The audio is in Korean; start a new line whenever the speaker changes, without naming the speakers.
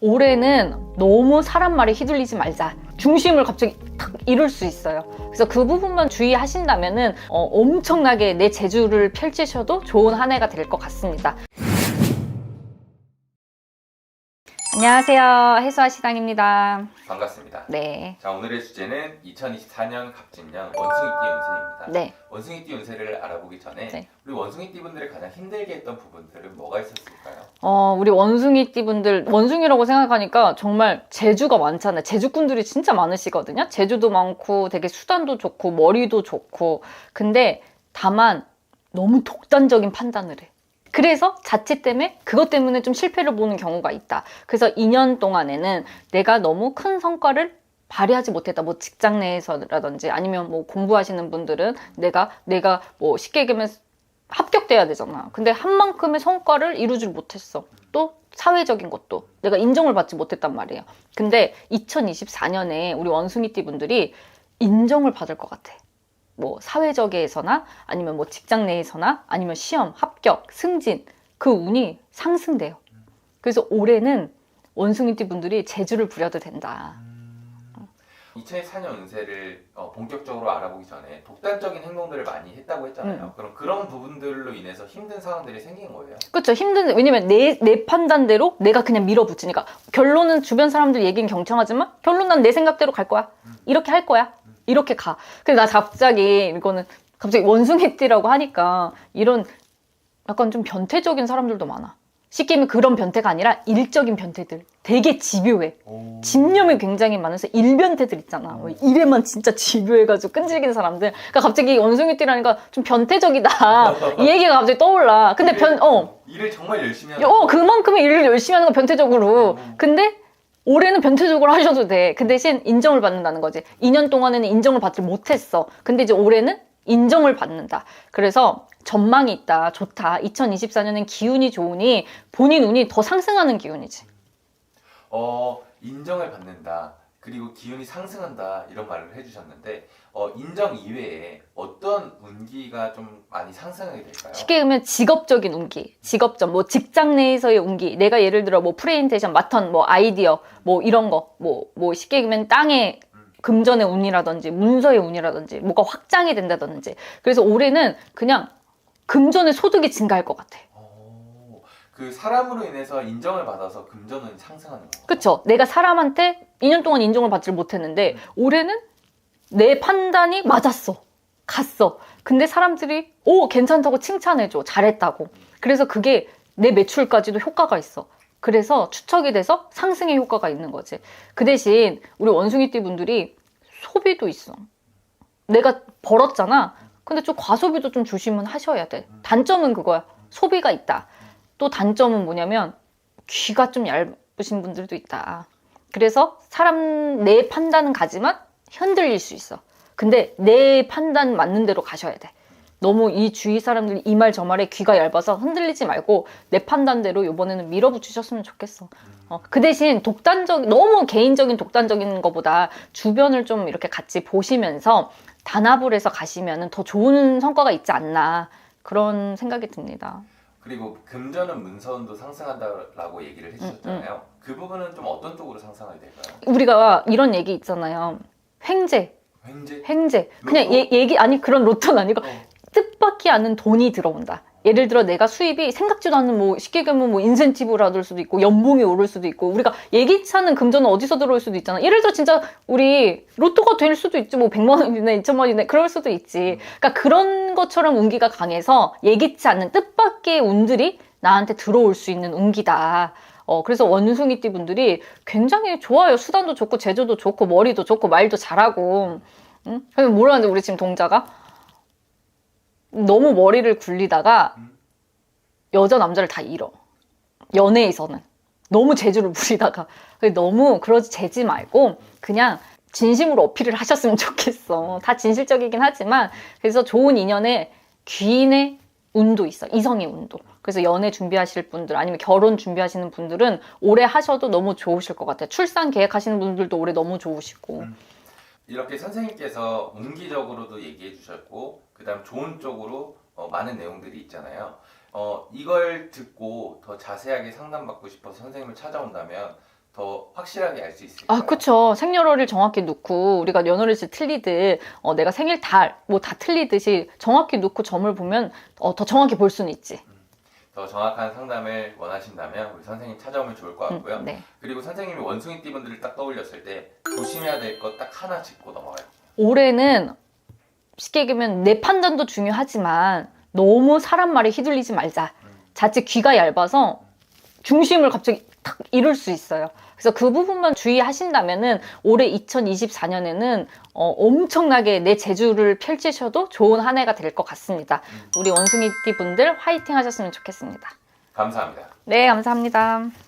올해는 너무 사람 말에 휘둘리지 말자. 중심을 갑자기 탁 잃을 수 있어요. 그래서 그 부분만 주의하신다면은 어, 엄청나게 내 재주를 펼치셔도 좋은 한 해가 될 것 같습니다. 안녕하세요. 해수아 시장입니다.
반갑습니다.
네.
자 오늘의 주제는 2024년 갑진년 원숭이띠 운세 입니다.
네.
원숭이띠 운세를 알아보기 전에
네.
우리 원숭이띠 분들이 가장 힘들게 했던 부분들은 뭐가 있었을까요?
어, 우리 원숭이띠 분들, 원숭이라고 생각하니까 정말 재주가 많잖아요. 재주꾼들이 진짜 많으시거든요. 재주도 많고 되게 수단도 좋고 머리도 좋고. 근데 다만 너무 독단적인 판단을 해. 그래서 자칫 때문에 그것 때문에 좀 실패를 보는 경우가 있다. 그래서 2년 동안에는 내가 너무 큰 성과를 발휘하지 못했다. 뭐 직장 내에서라든지 아니면 뭐 공부하시는 분들은 내가 내가 뭐 쉽게 얘기하면 합격돼야 되잖아. 근데 한 만큼의 성과를 이루질 못했어. 또 사회적인 것도 내가 인정을 받지 못했단 말이에요. 근데 2024년에 우리 원숭이띠 분들이 인정을 받을 것 같아. 뭐 사회적에서나 아니면 뭐 직장 내에서나 아니면 시험, 합격, 승진 그 운이 상승돼요. 그래서 올해는 원숭이띠 분들이 재주를 부려도 된다.
2024년 운세를 어, 본격적으로 알아보기 전에 독단적인 행동들을 많이 했다고 했잖아요.
음.
그럼 그런 부분들로 인해서 힘든 상황들이 생긴 거예요.
그렇죠. 힘든 왜냐면 내, 내 판단대로 내가 그냥 밀어붙이니까 결론은 주변 사람들 얘기는 경청하지만 결론 난 내 생각대로 갈 거야. 이렇게 할 거야. 이렇게 가. 근데 나 갑자기 이거는 갑자기 원숭이띠라고 하니까 이런 약간 좀 변태적인 사람들도 많아. 쉽게 얘기하면 그런 변태가 아니라 일적인 변태들. 되게 집요해. 집념이 굉장히 많아서 일변태들 있잖아. 뭐 일에만 진짜 집요해가지고 끈질긴 사람들. 그러니까 갑자기 원숭이띠라니까 좀 변태적이다. 이 얘기가 갑자기 떠올라. 근데 변, 어.
일을 정말 열심히 하는
어, 그만큼의 일을 열심히 하는 건 변태적으로.
음.
근데 올해는 변태적으로 하셔도 돼. 그 대신 인정을 받는다는 거지. 2년 동안에는 인정을 받지 못했어. 근데 이제 올해는 인정을 받는다. 그래서 전망이 있다. 좋다. 2024년엔 기운이 좋으니 본인 운이 더 상승하는 기운이지.
어, 인정을 받는다. 그리고 기운이 상승한다 이런 말을 해주셨는데 어, 인정 이외에 어떤 운기가 좀 많이 상승하게 될까요?
쉽게 얘기하면 직업적인 운기, 직업점, 뭐 직장 내에서의 운기. 내가 예를 들어 뭐 프레젠테이션 맡은 뭐 아이디어, 뭐 이런 거, 뭐, 뭐 쉽게 얘기하면 땅에 금전의 운이라든지 문서의 운이라든지 뭐가 확장이 된다든지. 그래서 올해는 그냥 금전의 소득이 증가할 것 같아.
어, 그 사람으로 인해서 인정을 받아서 금전운이 상승하는 거.
그쵸? 내가 사람한테 2년 동안 인정을 받지를 못했는데 올해는 내 판단이 맞았어. 갔어. 근데 사람들이 오 괜찮다고 칭찬해줘. 잘했다고. 그래서 그게 내 매출까지도 효과가 있어. 그래서 추척이 돼서 상승의 효과가 있는 거지. 그 대신 우리 원숭이띠 분들이 소비도 있어. 내가 벌었잖아. 근데 좀 과소비도 좀 조심은 하셔야 돼. 단점은 그거야. 소비가 있다. 또 단점은 뭐냐면 귀가 좀 얇으신 분들도 있다. 그래서 사람 내 판단은 가지만 흔들릴 수 있어. 근데 내 판단 맞는 대로 가셔야 돼. 너무 이 주위 사람들이 이 말 저 말에 귀가 얇아서 흔들리지 말고 내 판단대로 이번에는 밀어붙이셨으면 좋겠어. 어, 그 대신 독단적, 너무 개인적인 독단적인 것보다 주변을 좀 이렇게 같이 보시면서 단합을 해서 가시면 더 좋은 성과가 있지 않나. 그런 생각이 듭니다.
그리고 금전은 문서운도 상승한다라고 얘기를 해주셨잖아요.
음,
그 부분은 좀 어떤 쪽으로 상승하게 될까요?
우리가 이런 얘기 있잖아요. 횡재,
횡재?
횡재. 그냥? 얘, 얘기, 아니, 그런 로또는 아니고
어.
뜻밖이 않은 돈이 들어온다. 예를 들어 내가 수입이 생각지도 않는 뭐 쉽게 얘기하면 뭐 인센티브를 받을 수도 있고 연봉이 오를 수도 있고 우리가 예기치 않은 금전은 어디서 들어올 수도 있잖아. 예를 들어 진짜 우리 로또가 될 수도 있지 뭐 100만 원이나 2천만 원이나 그럴 수도 있지. 그러니까 그런 것처럼 운기가 강해서 예기치 않는 뜻밖의 운들이 나한테 들어올 수 있는 운기다. 어, 그래서 원숭이띠 분들이 굉장히 좋아요. 수단도 좋고, 제조도 좋고, 머리도 좋고, 말도 잘하고. 응? 그래서 뭐라 하는데, 우리 지금 동자가? 너무 머리를 굴리다가
음.
여자 남자를 다 잃어. 연애에서는. 너무 재주를 부리다가. 너무 그러지 재지 말고 그냥 진심으로 어필을 하셨으면 좋겠어. 다 진실적이긴 하지만 그래서 좋은 인연에 귀인의 운도 있어. 이성의 운도. 그래서 연애 준비하실 분들 아니면 결혼 준비하시는 분들은 올해 하셔도 너무 좋으실 것 같아요. 출산 계획하시는 분들도 올해 너무 좋으시고.
음. 이렇게 선생님께서 운기적으로도 얘기해 주셨고 그 다음 좋은 쪽으로 어, 많은 내용들이 있잖아요. 어, 이걸 듣고 더 자세하게 상담받고 싶어서 선생님을 찾아온다면 더 확실하게 알 수 있을까요?
아, 그쵸. 생년월일 정확히 놓고, 우리가 연월일치 틀리듯, 어, 내가 생일 달, 뭐 다 틀리듯이 정확히 놓고 점을 보면, 어, 더 정확히 볼 수는 있지.
더 정확한 상담을 원하신다면 우리 선생님 찾아오면 좋을 것
음,
같고요.
네.
그리고 선생님이 원숭이 띠분들을 딱 떠올렸을 때 조심해야 될 것 딱 하나 짚고 넘어가요.
올해는 쉽게 얘기하면 내 판단도 중요하지만 너무 사람 말에 휘둘리지 말자. 자칫 귀가 얇아서 중심을 갑자기 탁 잃을 수 있어요. 그래서 그 부분만 주의하신다면은 올해 2024년에는 어, 엄청나게 내 재주를 펼치셔도 좋은 한 해가 될 것 같습니다. 우리 원숭이띠 분들 화이팅 하셨으면 좋겠습니다.
감사합니다.
네, 감사합니다.